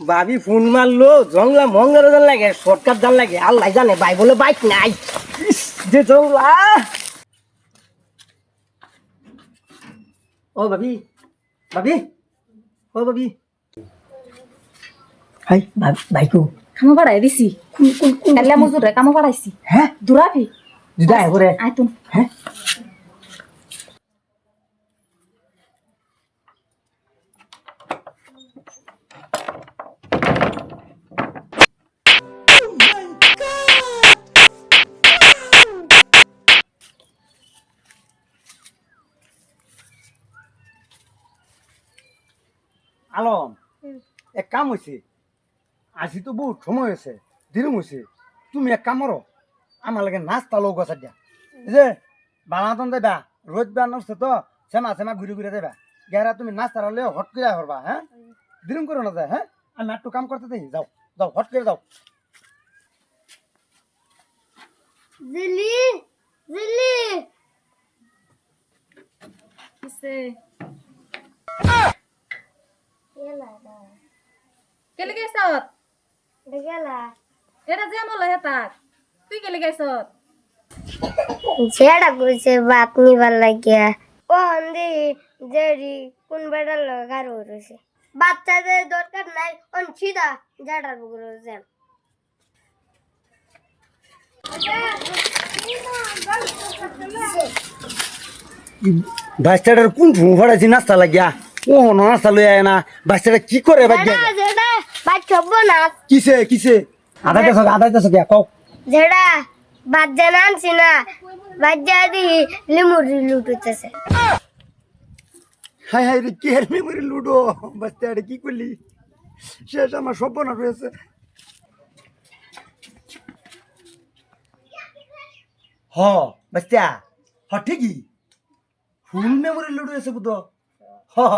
ভাবি ফোন মারলো জংলা মঙ্গল জান লাগে শর্টকাট জান লাগে আল্লাহ জানে ভাই বলে বাইক নাই। যে জংলা ও ভাবি ভাবি ও ভাবি হাই বাইকু। কামো পাড়াই দিছি। কাল্লা মজুর রে কামো পাড়াইছি হ্যাঁ? দুরাবি? দিদা এবারে আয় তুন। হ্যাঁ? আলম এক কাম হয়েছে আজি তো বহুত সময় হয়েছে দিনম হয়েছে তুমি এক কাম করো আমার লাগে নাস্তা লোক গছা দিয়া। যে বানাতন দেবা রোদ বেয়া নষ্ট তো সেমা সেমা ঘুরে ঘুরে দেবা গেরা তুমি নাস্তা হলে হট করে করবা হ্যাঁ দিনম করো না যায় হ্যাঁ আমি একটু কাম করতে দেই যাও যাও হট করে যাও। জিলি জিলি। কিসে এটা যে হেতাক তুই কইছে বাত নিবার লাগিয়া। ও হন্দি জেরি কোন বেড়ার লগে গারো রয়েছে। বাচ্চাদের দরকার নাই অন সিধা ঝাড়ার বুকুর বাচ্চাটার কোন ঝুঁ ফাড়াইছি নাস্তা লাগিয়া? ও নাস্তা লই আয় না। বাচ্চাটা কি করে বাচ্চা বাচ্চা হব না। কিসে কিসে? আধা কেছো আধা কেছো কে? কও। ঝেড়া। বাচ্চা না আনছি না। বাচ্চা দি লিমুরি লুটুতেছে হাই হাই রে কে মেমোরি লুডো? বাচ্চাটা কি করলি? শেষ আমার সপনা রয়েছে হ বাচ্চা হ ঠিকই। ফুল মেমোরি লুডো এসে হ হ।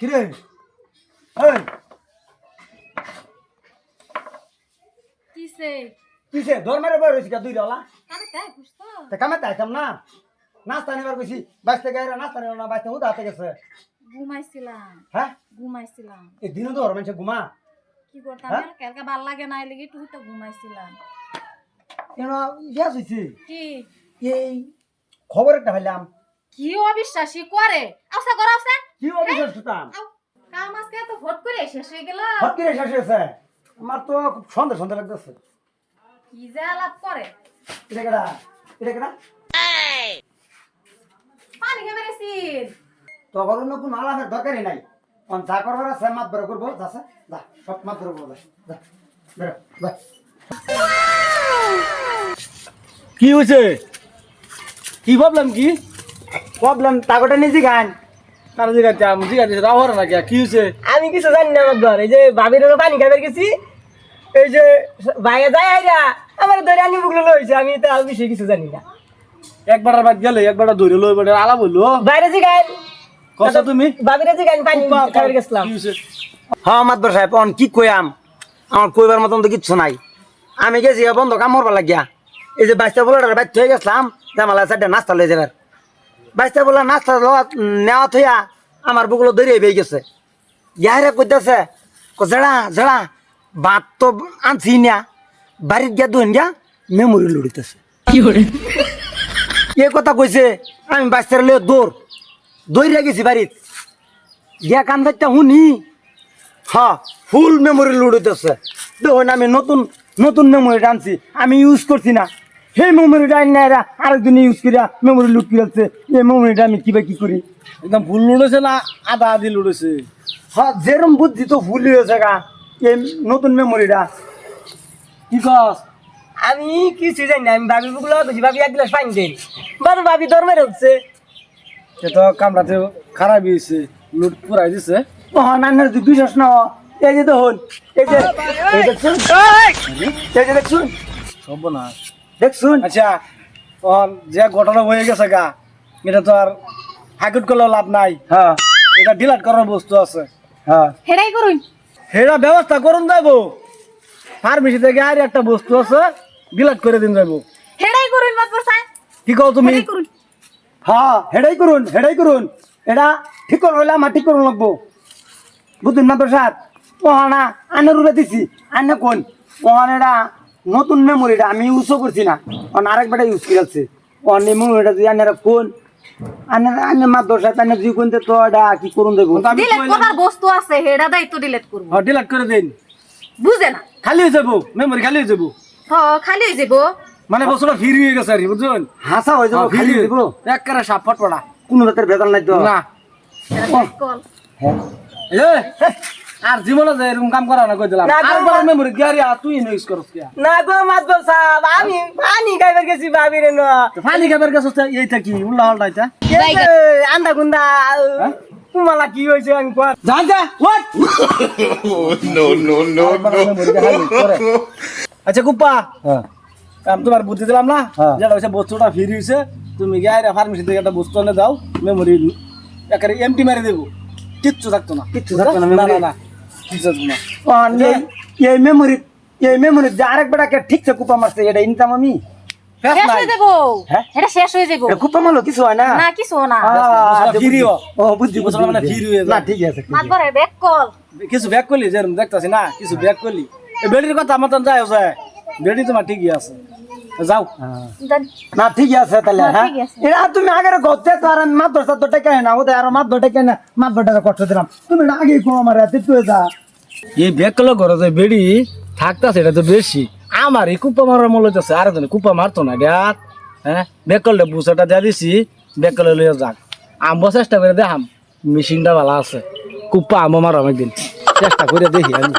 কিরে এই। কিসে? কিসে দরমারে বই রয়েছি দুই ডলা তে কামে তাইতাম না। নাস্তা নিবার কইছি বাইসতে গাইরা নাস্তা নিবার না বাইসতে উদা হাতে গেছে। ঘুমাইছিলাম। হ্যাঁ? ঘুমাইছিলাম। এই দিনও তো ওর মানুষে ঘুমা। কি করতাম হ্যাঁ? কালকে ভালো লাগে নাই লাগি তুই তো ঘুমাইছিলাম। কেন গ্যাস হয়েছে কি? এই খবর একটা পাইলাম। কি অবিশ্বাসী করে আচ্ছা কর আচ্ছা কি অবিশ্বাস শুতাম কাম আজকে তো ভোট করে শেষ হয়ে গেল। হট করে শেষ হয়েছে। আমার তো খুব সন্দেহ সন্দেহ লাগতেছে। কি যে আলাপ করে? এটা কেডা? এটা কেডা? পানি খেয়ে বেড়েছিস তখন অন্য কোনো আলাপের দরকারই নাই। অন যা করবার আছে মাত বেরো করব। যাচ্ছে যা সব মাত বেরো করব। যা বেরো যা। কি হয়েছে? কি প্রবলেম কি? প্রবলেম তাগোটা নিজে গান তারা জিগাতে আমি জিগাতে রাহর না কি? হইছে আমি কিছু জানি না আমার ঘর এই যে ভাবির পানি খাবার গেছি এই যে বাইরে যায় আইরা আমার ধরে আনি বুকলো লইছে আমি তো আর বেশি কিছু জানি না। একবার বাদ গেলে একবার ধরে লই বড় আলা বলল বাইরে যে গান কষ্ট তুমি? ভাবিরে যে গান পানি খাবার গেছিলাম। হ্যাঁ মাতবর সাহেব অন কি কইয়াম? আমার কইবার মতন তো কিচ্ছু নাই। আমি গেছি বন্ধ কাম মরবার লাগিয়া। এই যে বাইশটা বলার বাইর হয়ে গেছিলাম জামালা চারটে নাস্তা লয়ে যাবার। বাইশটা বলা নাস্তা নেওয়া থইয়া আমার বুকলো দৌড়িয়ে বেয়ে গেছে। ইয়ারে কইতেছে জেড়া জেড়া ভাত তো আনছি না বাড়ির গিয়া দুন গিয়া মেমোরি লুড়িতেছে এ কথা কইছে আমি বাইশটা লয়ে দৌড় দৌড়িয়া গেছি বাড়িত। গিয়া কান দেখতে শুনি হ্যাঁ ফুল মেমোরি লোড হইতেছে দেখুন আমি নতুন নতুন মেমোরিটা আনছি আমি ইউজ করছি না। সেই মেমোরিটা আনি না এরা আরেকদিন ইউজ করিয়া মেমোরি লুট করেছে এই মেমোরিটা আমি কিবা কি করি? একদম ভুল লুড়েছে না আধা আধি লুড়েছে হ্যাঁ যেরম বুদ্ধি তো ভুল হয়েছে গা এই নতুন মেমোরিটা কি কস? আমি কিছু জানি না আমি ভাবি বুকলো বেশি ভাবি এক গ্লাস পানি দেন বারো ভাবি দরমের হচ্ছে সে তো কামড়াতে খারাপ হয়েছে লুট পুরাই দিছে। ও নান্নার তুই বিশ্বাস না। এই যে দেখুন এই যে এই দেখছুন এই যে দেখছুন সব না দেখছুন আচ্ছা তখন যে ঘটনা হয়ে গেছে গা এটা তো আর হাইকোর্ট করলেও লাভ নাই। হ্যাঁ। এটা ডিলাট করার বস্তু আছে। হ্যাঁ। হেডাই করুন। সেটা ব্যবস্থা করুন যাইবো। ফার্মেসি থেকে আর একটা বস্তু আছে ডিলাট করে দিন যাইবো। হেডাই করুন মাত পড়ছাই কি কও তুমি? হেডাই করুন। হ্যাঁ হেডাই করুন হেডাই করুন। এটা ঠিক করুন হইলে আমার ঠিক করুন লাগবো। বুঝলেন না প্রসাদ ওহানা আনে রুলে দিছি। আনে কোন? ওহান এটা নতুন মেমোরিটা আমি ইউজও করছি না। অন আরেকবারটা ইউজ করেছে অন মেমোরিটা যদি আনে কোন? মাত দশ আনে যদি কোনতে তো এটা কি করুন দেবো? আমি ডিলেট করার বস্তু আছে? হেডা দায়িত্ব ডিলেট করব। হ্যাঁ, delete করে দিন। বুঝে না। খালি হয়ে যাব মেমোরি খালি হয়ে যাব। হ খালি হয়ে যাব। মানে বছরটা ফিরি হয়ে গেছে আর কি হাসা হয়ে যাব হ্যাঁ, খালি ফিরি দিব একবারে সাপ ফটফটা কোনো জাতের বেতন নাই তো। না। কল হ্যাঁ এ আর জীবনে যে এরকম কাম করা না কই দিলাম। না, আর গো, বড় মেমোরি গিয়ারি আর তুই ইউজ করছ কি না গো মাতবর সাহেব আমি পানি খাইবার গেছি ভাবিরে না। ফানি খাবার গেছ এইটা কি উল্লা হলটা এটা? আন্দা গুন্দা তোমালা কি হয়েছে আমি কর জান যা ওয়াট no, no, no, আচ্ছা কুপ্পা হ্যাঁ। আমি তোমার বুদ্ধি দিলাম না? হ্যাঁ। যেটা হচ্ছে বস্তুটা ফ্রি হয়েছে তুমি গিয়ে ফার্মেসি থেকে একটা বস্তু এনে দাও মেমোরি একেবারে এমটি মেরে দেবো। কিচ্ছু থাকতো না। কিচ্ছু থাকতো না, না না। এই- মেমোরি এই মেমোরি যে আরেক বেটাকে ঠিকছে কুপা মারছে এটা ইনকাম আমি? শেষ নাই। হয়ে যাব? এটা শেষ হয়ে যাব। কুপা মারলো কিছু হয় না? না কিছু না। ও। বুঝছি মানে হয়ে না ঠিক আছে ঠিক ব্যাক কল। কিছু ব্যাক করলি যেরকম দেখতাছি না কিছু ব্যাক করলি বেডির কথা আমার তো যায় বেডি তোমার ঠিকই আছে। যাও। হ্যাঁ। না ঠিকই আছে তাহলে না, হ্যাঁ। এটা তুমি আগের গতে তো আর আমি মাত্র সাত টাকা না ওদের আর মাত্র টাকা না মাত্র টাকা কষ্ট দিলাম। তুমি এটা আগে কো আমার হাতে তুই যা। এই ব্যাক করলে ঘরে যে বেডি থাকতাছে এটা তো বেশি। আমার এই কুপা মারার মূল্য আছে আর একজন কুপা মারতো না দেখ হ্যাঁ? করলে বুসাটা দিয়ে দিছি ব্যাক করলে লইয়া যাক। আমবো চেষ্টা করে দেখাম মেশিনটা ভালো আছে। কুপা আমো মারাম একদিন। চেষ্টা করে দেখি আমি।